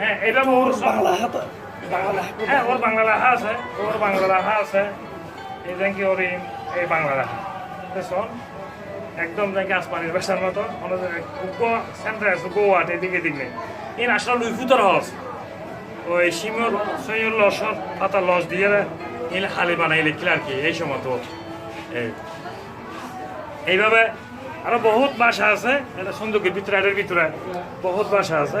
হ্যাঁ এটা ওর বাংলা হাত হ্যাঁ ওর বাংলা আছে ওর বাংলা আছে। এই ওর এই- বাংলা শোন একদম নাকি আসমানের বেসার মতো সেন্টার আছে গোয়াট এদিকে দিকে এই আসলে লুই ফুটার হস। ওই সিমর সৈয়র লসর পাতা লস দিয়ে ইলে খালি বানাই লিখলে আর কি এই সময় তো। এই। এইভাবে আরও বহুত ভাষা আছে এটা সন্দুকের ভিতরে এটার ভিতরে বহুত ভাষা আছে।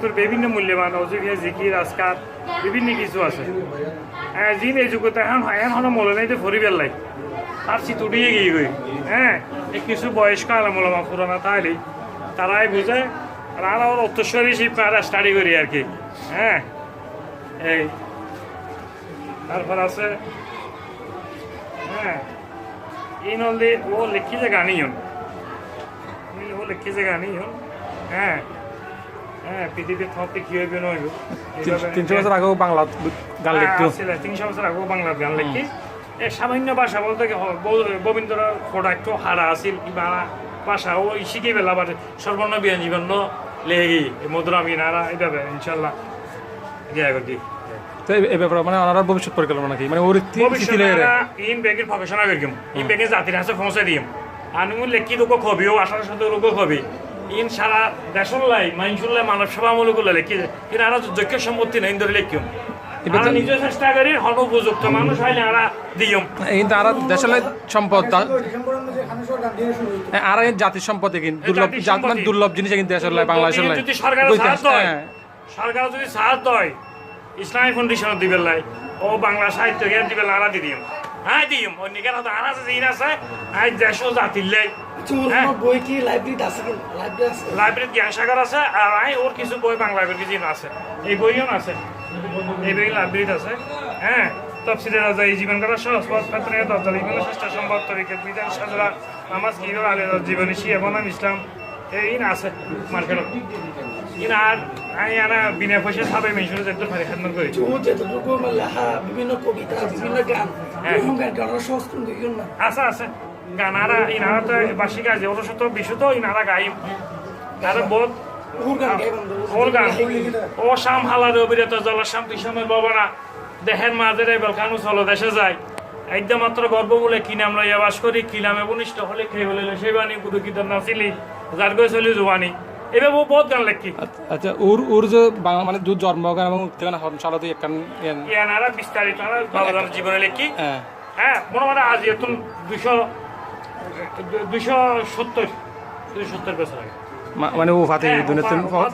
তোর বিভিন্ন মূল্যবান অজুবিয়া জিকির আজকার বিভিন্ন কিছু আছে। জিন এই যুগতে এখন এখন হলো মলে নাই তো ভরি বেলাই তার চিত উঠিয়ে গিয়ে গই হ্যাঁ কিছু বয়স্ক আলামুলামা পুরানা তাইলে তারাই বুঝে আর আর ওর উত্তরস্বরী শিল্প আর স্টাডি করি আর কি? হ্যাঁ এই তারপর আছে হ্যাঁ এই নলে ও লেখি যে গানি হন ও লেখি যে গানি হন হ্যাঁ হ্যাঁ পৃথিবীর কি হইবে নইব তিনশো বছর আগেও বাংলা গান লিখতো। তিনশো বছর আগেও বাংলা গান লেখি। সামান্য ভাষা বলতে হয়, গোবিন্দর ফোটা একটু হারা আছিল কিবা ভাষা ও শিখে পেলা বাট সর্বর্ণ বিয়ান জীবন লেগে এই মধুরা বিনারা এইভাবে ইনশাল্লাহ। তো এই- এই ব্যাপারে মানে ওনার ভবিষ্যৎ পরিকল্পনা মানে ওর ভবিষ্যতে ইন বেগের প্রফেশনাল করিম। ইন বেগে জাতির হাসে পৌঁছে দিম। আনুমুল লেখি খবি ও আঠারো শত খবি ইন সারা দেশর লাই মাইনসুর লাই মানব যোগ্য সম্পত্তি নাই ধরে লেখিম চেষ্টা করি হন উপযুক্ত মানুষ হইলে আর দিয়ম কিন্তু আর দেশের সম্পদ সরকার আর জাতির সম্পদে কিন্তু দুর্লভ জাত- মানে। দুর্লভ জিনিস কিন্তু দেশের লাই বাংলাদেশের যদি সরকার সাহায্য হয়। সরকার যদি সাহায্য হয় ইসলামী ফাউন্ডেশন দিবে লাই ও বাংলা সাহিত্য জ্ঞান দিবে আরা দি আর আছে জিন আছে আজ দেশ জাতির লাই। আচ্ছা ওর হ্যাঁ। কোনো বই কি লাইব্রেরিতে আছে লাইব্রেরি লাইব্রেরিত সাগর আছে আর আই ওর কিছু বই বাংলা কিছু আছে। এই বইও আছে। এই বই লাইব্রেরিত আছে। হ্যাঁ তফসিলের রাজা এই জীবন করা সহজ পথ পাত্রে দপ্তর ইমেল শ্রেষ্ঠ সম্পদ তরিকে বিধান সাজরা নামাজ কি আলে জীবনী শিয়া বনাম ইসলাম। এই আছে মার্কেটত। ইন আর আনা বিনা পয়সা সাবে মেশিনে যেতে পারি খাদমত করি। ও যতটুকু আমার লেখা বিভিন্ন কবিতা বিভিন্ন গান হ্যাঁ। এরকম গান গান সংস্করণ দেখুন না। আছে আছে। গানারা ইনারা তো বাসি গাছে ওর শত বিশুদ্ধ ইনারা গাইম বহুত ওর গান গাইবেন ওর গান। ও শাম হালার অবিরত জলশ্যাম কৃষ্ণের বাবনা দেহের এই বেলখানু চলো দেশে যায়। একদম মাত্র গর্ব বলে কি নাম লইয়া বাস করি কি নামে বনিষ্ঠ হলে খেয়ে বলে সেই বাণী গুরু কীর্তন নাচিলি যার গৈ চলি জোয়ানি এভাবে ও বহুত গান লেখি। আচ্ছা- আচ্ছা ওর ওর যে বাংলা মানে দুধ জন্মগান এবং উত্তেজনা সালাতে একখান ইয়ান। ইয়ানারা বিস্তারিত বাবাদার জীবনে লেখি। হ্যাঁ। হ্যাঁ মনে মানে আজ এত দুশো দুশো সত্তর দুশো সত্তর বছর আগে। মানে ও ফাতে হ্যাঁ, দুনিয়াতে ও ফা-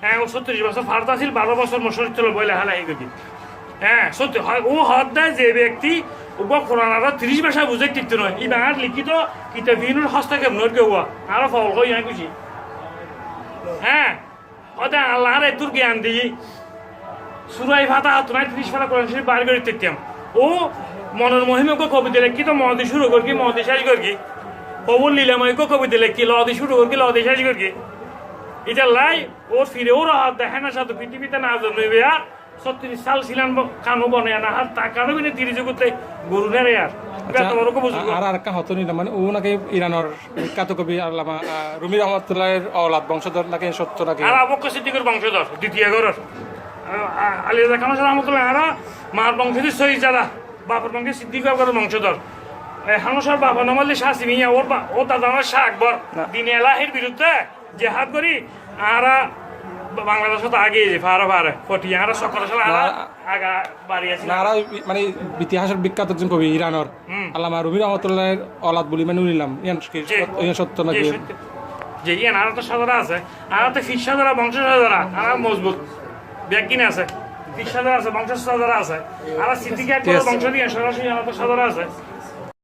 হ্যাঁ ও সত্তরিশ বছর ফারত আছিল বারো বছর মশরিত ছিল বইলে হালা এই গতি হ্যাঁ সত্যি হয় ও হদ দেয় যে ব্যক্তি ওগো কোরআনারা ত্রিশ ভাষা বুঝে টিকতে নয়। এই লিখিত কিতাব বিনুর হস্তক্ষেপ নয় কেউ আর ফল হই না খুশি হ্যাঁ ওদের আল্লাহর এতুর জ্ঞান দিই সুরাই ভাতা নাই, তিরিশ ফেলা কোরআন শরীফ বার করে দিতাম ও মনের কবি দিলে কি তো মহাদি শুরু করকি মহাদি শেষ করকি কবুল নীলামাই কবি দিলে কি লদি শুরু করকি লদি শেষ করকি এটা লাই ও ফিরে ওর হাত দেখে না সাথে পৃথিবীতে না জন্মে আর ছত্রিশ সাল ছিলেন কানু বনে না হাত তা কানু বিনে তিরিশ জগতে গরু নেরে আর এত বড় কবুজ আচ্ছা, আর আর একটা হতো নিলাম মানে ও নাকি ইরানের বিখ্যাত কবি আল্লামা আহ, রুমি রহমতুল্লাহের অলাদ বংশধর নাকি সত্য নাকি? আর আবক্ক সিদ্দিকের বংশধর দ্বিতীয় ঘরের আলী রাজা খান রহমতুল্লাহ আর মার বংশধর সহি যারা বাপের বংশে সিদ্দিকের ঘরের বংশধর হানুসার বাবা নমালি শাহ সিমিয়া ওর বা- ও দাদা আমার শাহ আকবর দিন এলাহির বিরুদ্ধে জেহাদ করি আর বাংলাদেশ তো আগে ফারা ফারে ফটি। আর সকল আগা বাড়ি আছে না? আর মানে ইতিহাসের বিখ্যাত একজন কবি ইরানের। আল্লামা রুমি রহমতুল্লাহের অলাদ বলি মানে নিলাম ইয়ান। ইয়ান সত্য নাকি? যে ইয়ে আর তো সাদারা আছে। আর তো ফিস সাদারা বংশ সাদারা আর মজবুত। ব্যাকিন আছে। ফিস সাদারা আছে বংশ সাদারা আছে। আর সিদ্দিকে বংশ দিয়ে সরাসরি আর তো সাদারা আছে।